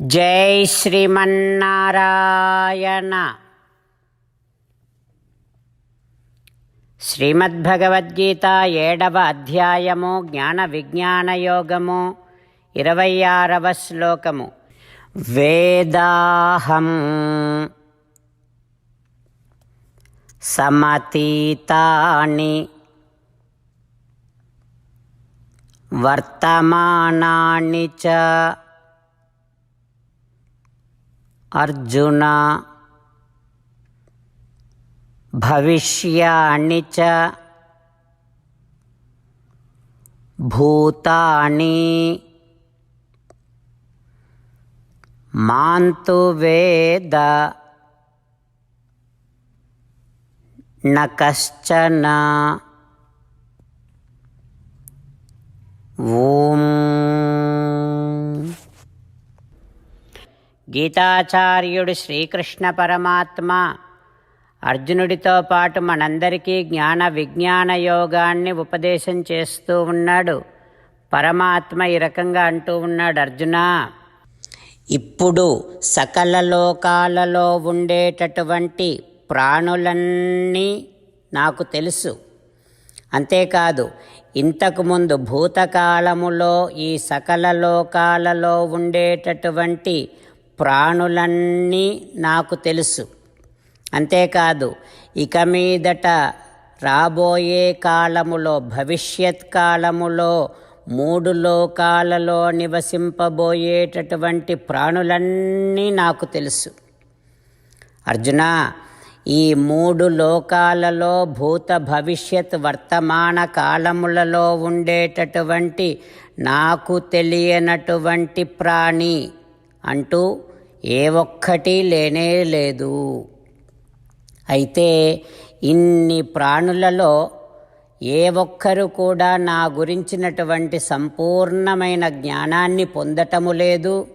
జై శ్రీమన్నారాయణ. శ్రీమద్భగవద్గీత ఏడవ అధ్యాయము జ్ఞాన విజ్ఞాన యోగము ఇరవై ఆరవ శ్లోకము. వేదాహం సమతీతాని వర్తమానాన్ని చ అర్జున భవిష్యాణి చ భూతాని మాంతు వేద నకశ్చన ఓం గీతాచార్యుడు శ్రీకృష్ణ పరమాత్మ. అర్జునుడితో పాటు మనందరికీ జ్ఞాన విజ్ఞాన యోగాన్ని ఉపదేశం చేస్తూ ఉన్నాడు. పరమాత్మ ఈ రకంగా అంటూ ఉన్నాడు అర్జున ఇప్పుడు సకల లోకాలలో ఉండేటటువంటి ప్రాణులన్నీ నాకు తెలుసు. అంతేకాదు ఇంతకుముందు భూతకాలములో ఈ సకల లోకాలలో ఉండేటటువంటి ప్రాణులన్నీ నాకు తెలుసు. అంతేకాదు ఇక మీదట రాబోయే కాలములో భవిష్యత్ కాలములో మూడు లోకాలలో నివసింపబోయేటటువంటి ప్రాణులన్నీ నాకు తెలుసు. అర్జున ఈ మూడు లోకాలలో భూత భవిష్యత్ వర్తమాన కాలములలో ఉండేటటువంటి నాకు తెలియనటువంటి ప్రాణి అంటూ ఏ ఒక్కటి లేనే లేదు. అయితే ఇన్ని ప్రాణులలో ఏ ఒక్కరు కూడా నా గురించినటువంటి సంపూర్ణమైన జ్ఞానాన్ని పొందటము లేదు.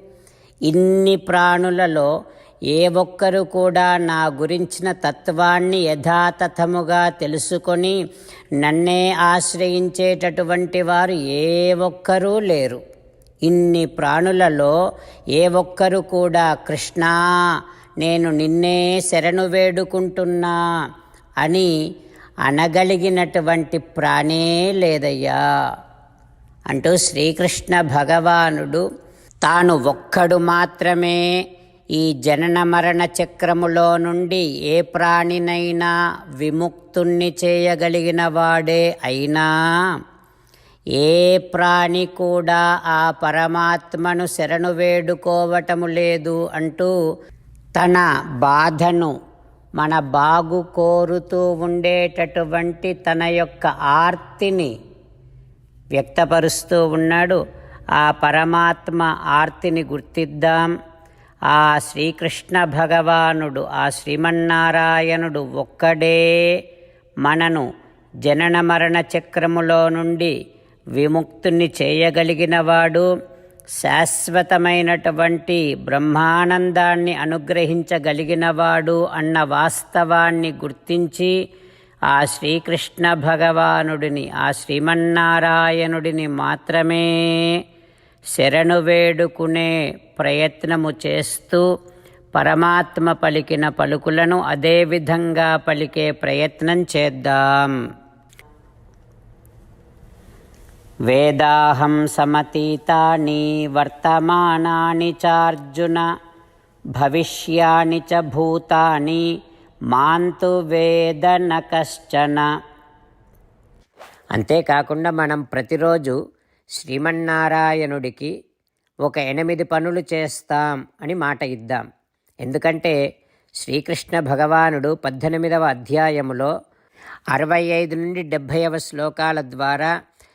ఇన్ని ప్రాణులలో ఏ ఒక్కరు కూడా నా గురించిన తత్వాన్ని యథాతథముగా తెలుసుకొని నన్నే ఆశ్రయించేటటువంటి వారు ఏ ఒక్కరూ లేరు. ఇన్ని ప్రాణులలో ఏ ఒక్కరు కూడా కృష్ణా నేను నిన్నే శరణు వేడుకుంటున్నా అని అనగలిగినటువంటి ప్రాణే లేదయ్యా. అంటూ శ్రీకృష్ణ భగవానుడు తాను ఒక్కడు మాత్రమే ఈ జనన మరణ చక్రములో నుండి ఏ ప్రాణినైనా విముక్తుణ్ణి చేయగలిగిన వాడే అయినా. ఏ ప్రాణి కూడా ఆ పరమాత్మను శరణు వేడుకోవటము లేదు అంటూ తన బాధను మన బాగు కోరుతూ ఉండేటటువంటి తన యొక్క ఆర్తిని వ్యక్తపరుస్తూ ఉన్నాడు. ఆ పరమాత్మ ఆర్తిని గుర్తిద్దాం. ఆ శ్రీకృష్ణ భగవానుడు ఆ శ్రీమన్నారాయణుడు ఒక్కడే మనను జనన మరణ చక్రములో నుండి విముక్తుని చేయగలిగినవాడు శాశ్వతమైనటువంటి బ్రహ్మానందాన్ని అనుగ్రహించగలిగినవాడు అన్న వాస్తవాన్ని గుర్తించి ఆ శ్రీకృష్ణ భగవానుడిని ఆ శ్రీమన్నారాయణుడిని మాత్రమే శరణు వేడుకునే ప్రయత్నము చేస్తూ పరమాత్మ పలికిన పలుకులను అదేవిధంగా పలికే ప్రయత్నం చేద్దాం. వేదాహం సమతీతాని వర్తమానాని చార్జున భవిష్యాని చ భూతాని మాంతు వేదన కశ్చన. అంతేకాకుండా మనం ప్రతిరోజు శ్రీమన్నారాయణుడికి ఒక ఎనిమిది పనులు చేస్తాం అని మాట ఇద్దాం. ఎందుకంటే శ్రీకృష్ణ భగవానుడు పద్దెనిమిదవ అధ్యాయములో అరవై ఐదు నుండి డెబ్భైవ శ్లోకాల ద్వారా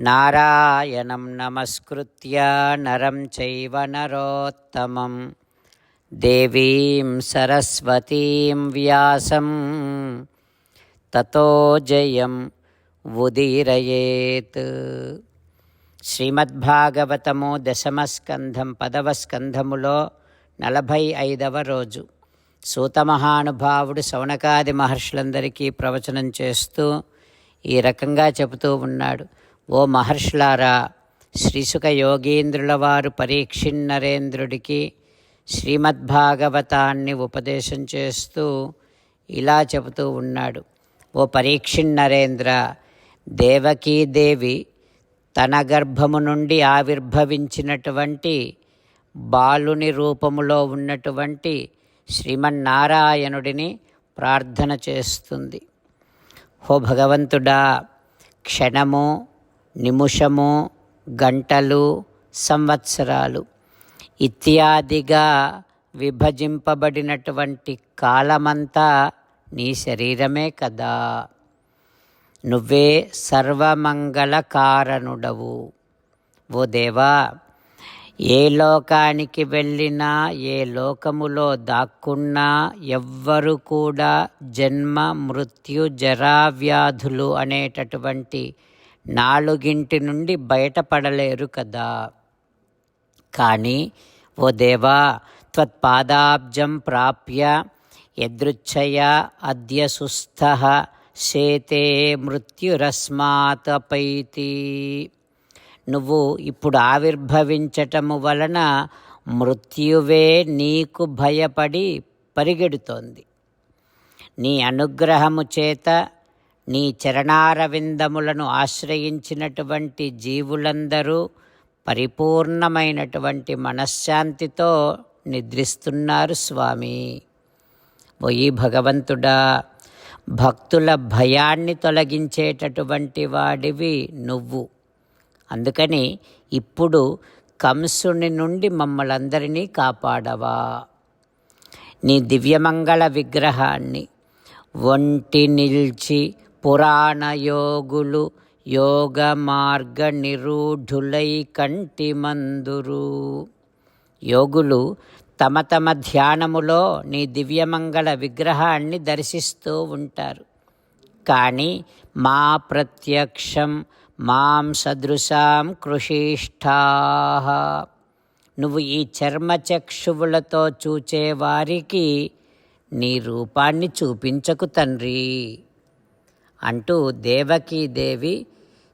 నారాయణం నమస్కృత్య నరం చైవ నరోత్తమం. దేవీం సరస్వతీం వ్యాసం. తతో జయం ఉదీరయేత్. శ్రీమద్భాగవతము దశమస్కంధం పదవ స్కంధములో నలభై ఐదవ రోజు సూతమహానుభావుడు శౌనకాది మహర్షులందరికీ ప్రవచనం చేస్తూ ఈ రకంగా చెబుతూ ఉన్నాడు. ఓ మహర్షులారా శ్రీసుక యోగీంద్రుల వారు పరీక్షిన్నరేంద్రుడికి శ్రీమద్భాగవతాన్ని ఉపదేశం చేస్తూ ఇలా చెబుతూ ఉన్నాడు. ఓ పరీక్షిన్నరేంద్ర దేవకీదేవి తన గర్భము నుండి ఆవిర్భవించినటువంటి బాలుని రూపములో ఉన్నటువంటి శ్రీమన్నారాయణుడిని ప్రార్థన చేస్తుంది. హో భగవంతుడా క్షణము నిముషము గంటలు సంవత్సరాలు. ఇత్యాదిగా విభజింపబడినటువంటి కాలమంతా నీ శరీరమే కదా. నువ్వే సర్వమంగళ కారణుడవు ఓ దేవా ఏ లోకానికి వెళ్ళినా ఏ లోకములో దాక్కున్నా ఎవ్వరు కూడా జన్మ మృత్యు జరావ్యాధులు అనేటటువంటి నాలుగింటి నుండి బయటపడలేరు కదా. కానీ ఓ దేవా త్వత్పాదాబ్జం ప్రాప్య యదృచ్ఛయ అద్య సుస్థ శేతే మృత్యురస్మాతపైతి నువ్వు ఇప్పుడు ఆవిర్భవించటము వలన మృత్యువే నీకు భయపడి పరిగెడుతోంది. నీ అనుగ్రహము చేత నీ చరణారవిందములను ఆశ్రయించినటువంటి జీవులందరూ పరిపూర్ణమైనటువంటి మనశ్శాంతితో నిద్రిస్తున్నారు స్వామి. ఓయి భగవంతుడా భక్తుల భయాన్ని తొలగించేటటువంటి వాడివి నువ్వు. అందుకని ఇప్పుడు కంసుని నుండి మమ్మలందరినీ కాపాడవా. నీ దివ్యమంగళ విగ్రహాన్ని ఒంటి నిల్చి పురాణయోగులు యోగ మార్గ నిరూఢులై కంటి మందురు యోగులు తమ తమ ధ్యానములో నీ దివ్యమంగళ విగ్రహాన్ని దర్శిస్తూ ఉంటారు. కానీ మా ప్రత్యక్షం మాం సదృశాం కృషిష్టా నువ్వు ఈ చర్మచక్షువులతో చూచేవారికి నీ రూపాన్ని చూపించకు తండ్రి. అంటూ దేవకీదేవి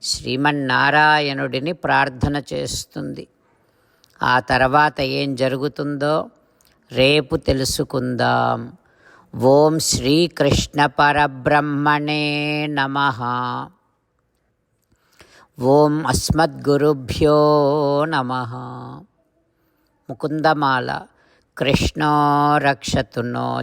శ్రీమన్నారాయణుడిని ప్రార్థన చేస్తుంది. ఆ తర్వాత ఏం జరుగుతుందో రేపు తెలుసుకుందాం. ఓం శ్రీకృష్ణ పరబ్రహ్మణే నమ. ఓం అస్మద్గురుభ్యో నమ. ముకుందమాల. కృష్ణో రక్షతు నో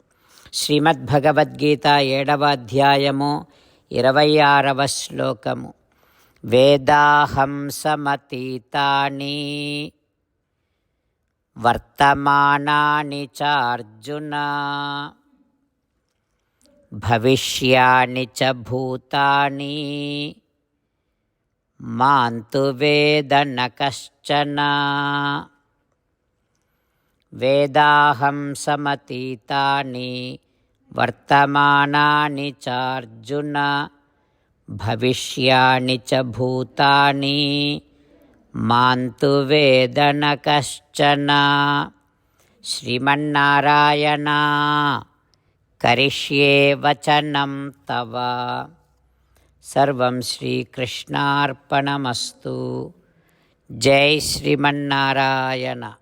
శ్రీమద్భగవద్గీత ఏడవ అధ్యాయము ఇరవై ఆరవ శ్లోకము. వేదాహం సమతీతాని వర్తమానాని చార్జున భవిష్యాని చ భూతాని మాంతు వేదన కష్టనా కశ్చన వేదాహం సమతీతాని వర్తమానాని చ అర్జున భవిష్యాని చ భూతాని మాంతు వేద న కశ్చన. శ్రీమన్నారాయణ కరిష్యే వచనం తవ. సర్వం శ్రీకృష్ణార్పణమస్తు. జై శ్రీమన్నారాయణ.